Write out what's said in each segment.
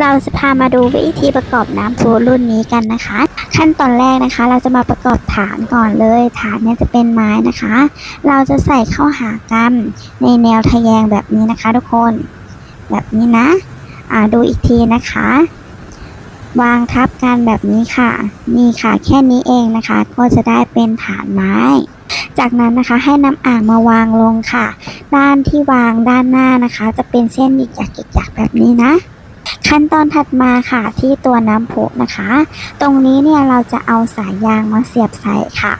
เราจะพามาดูวิธีประกอบน้ำพุรุ่นนี้กันนะคะ ขั้นตอนแรกนะคะ เราจะมาประกอบฐานก่อนเลย ฐานเนี่ยจะเป็นไม้นะคะ เราจะใส่เข้าหากันในแนวทะแยงแบบนี้นะคะ ทุกคนแบบนี้นะอ่าดูอีกทีนะคะ วางทับกันแบบนี้ค่ะ นี่ค่ะแค่นี้เองนะคะ ก็จะได้เป็นฐานไม้ จากนั้นนะคะให้นำอ่างมาวางลงค่ะ ด้านที่วางด้านหน้านะคะ จะเป็นเส้นหยักหยิกหยักแบบนี้นะ ขั้นตอนถัดมาค่ะที่ตัวน้ำพุนะคะ ตรงนี้เนี่ยเราจะเอาสายยางมาเสียบใส่ค่ะ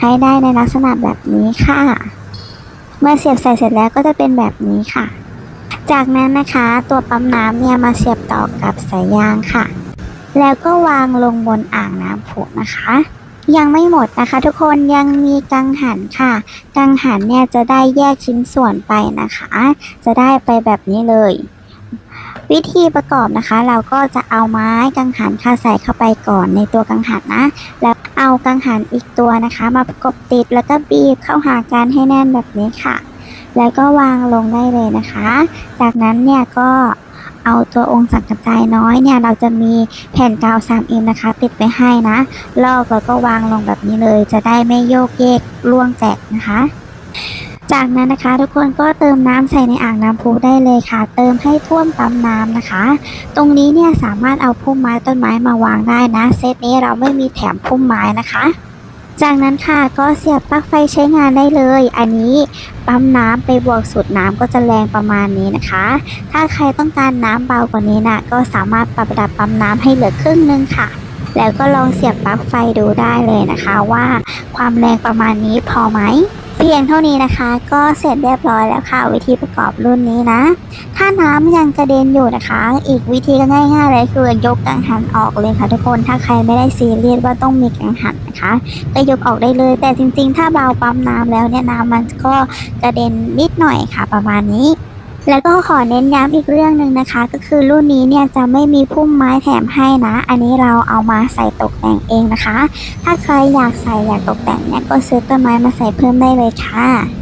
ให้ได้ในลักษณะแบบนี้ค่ะ เมื่อเสียบใส่เสร็จแล้วก็จะเป็นแบบนี้ค่ะ จากนั้นนะคะตัวปั๊มน้ำเนี่ยมาเสียบต่อกับสายยางค่ะ แล้วก็วางลงบนอ่างน้ำพุนะคะยังไม่หมดนะคะ ทุกคนยังมีกังหันค่ะ กังหันเนี่ยจะได้แยกชิ้นส่วนไปนะคะ จะได้ไปแบบนี้เลย วิธีประกอบนะคะ เราก็จะเอาไม้กังหันค่ะใส่เข้าไปก่อนในตัวกังหันนะ แล้วเอากังหันอีกตัวนะคะ มาประกบติดแล้วก็บีบเข้าหากันให้แน่นแบบนี้ค่ะ แล้วก็วางลงได้เลยนะคะ จากนั้นเนี่ยก็เอาตัวองค์สังกระจายน้อยเนี่ยเราจะมีแผ่นกาว 3M นะคะ ติดไปให้นะ ลอกแล้วก็วางลงแบบนี้เลย จะได้ไม่โยกเยกล่วงแจกนะคะ จากนั้นนะคะ ทุกคนก็เติมน้ำใส่ในอ่างน้ำพุได้เลยค่ะ เติมให้ท่วมปั๊มน้ำนะคะ ตรงนี้เนี่ยสามารถเอาพุ่มไม้ต้นไม้มาวางได้นะ เซตนี้เราไม่มีแถมพุ่มไม้นะคะ จากนั้นค่ะก็เสียบปลั๊กไฟใช้งานได้เลย อันนี้ปั๊มน้ำไปบวกสุดน้ำก็จะแรงประมาณนี้นะคะ ถ้าใครต้องการน้ำเบากว่านี้นะก็สามารถปรับระดับปั๊มน้ำให้เหลือครึ่งนึงค่ะแล้วก็ลองเสียบปลั๊กไฟดูได้เลยนะคะว่าความแรงประมาณนี้พอไหม เพียงเท่านี้นะคะ ก็เสร็จเรียบร้อยแล้วค่ะ วิธีประกอบรุ่นนี้นะ ถ้าน้ำยังกระเด็นอยู่นะคะ อีกวิธีก็ง่ายๆเลยคือยกกังหันออกเลยค่ะ ทุกคนถ้าใครไม่ได้ซีเรียสว่าต้องมีกังหันนะคะก็ยกออกได้เลย แต่จริงๆ ถ้าเราปั๊มน้ำแล้วเนี่ยน้ำมันก็กระเด็นนิดหน่อยค่ะ ประมาณนี้ แล้วก็ขอเน้นย้ำอีกเรื่องหนึ่งนะคะ ก็คือรุ่นนี้เนี่ยจะไม่มีพุ่มไม้แถมให้นะ อันนี้เราเอามาใส่ตกแต่งเองนะคะ ถ้าใครอยากใส่อยากตกแต่งเนี่ยก็ซื้อต้นไม้มาใส่เพิ่มได้เลยค่ะ